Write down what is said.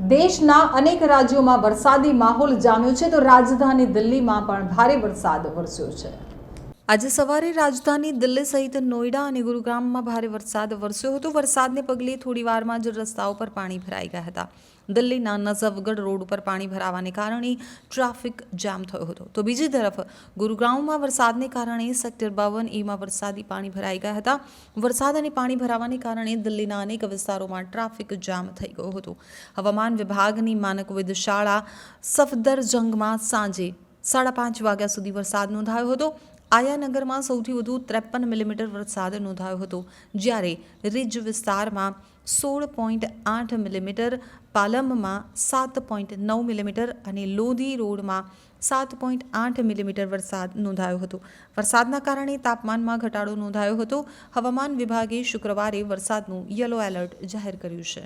દેશના અનેક રાજ્યોમાં વરસાદી માહોલ જામ્યો છે. તો રાજધાની દિલ્હીમાં પણ ભારે વરસાદ વરસ્યો છે. આજે સવારે રાજધાની દિલ્હી સહિત નોઈડા અને ગુરુગ્રામમાં ભારે વરસાદ વરસ્યો હતો. વરસાદને પગલે થોડી વારમાં જ રસ્તાઓ પર પાણી ભરાઈ ગયા હતા. દિલ્હીના નઝફગઢ રોડ ઉપર પાણી ભરાવાને કારણે ટ્રાફિક જામ થયો હતો. તો બીજી તરફ ગુરુગ્રામમાં વરસાદને કારણે સેક્ટર બાવન એમાં વરસાદી પાણી ભરાઈ ગયા હતા. વરસાદ અને પાણી ભરાવાને કારણે દિલ્હીના અનેક વિસ્તારોમાં ટ્રાફિક જામ થઈ ગયો હતો. હવામાન વિભાગની માનક શાળા સફદરજંગમાં સાંજે સાડા પાંચ વાગ્યા સુધી વરસાદ નોંધાયો હતો. આયાનગરમાં સૌથી વધુ ત્રેપન મિલીમીટર વરસાદ નોંધાયો હતો, જ્યારે રિજ વિસ્તારમાં સોળ પોઈન્ટ આઠ મિલીમીટર, પાલમમાં સાત પોઈન્ટ નવ મિલીમીટર અને લોધી રોડમાં સાત પોઈન્ટ આઠ મિલીમીટર વરસાદ નોંધાયો હતો. વરસાદના કારણે તાપમાનમાં ઘટાડો નોંધાયો હતો. હવામાન વિભાગે શુક્રવારે વરસાદનું યલો એલર્ટ જાહેર કર્યું છે.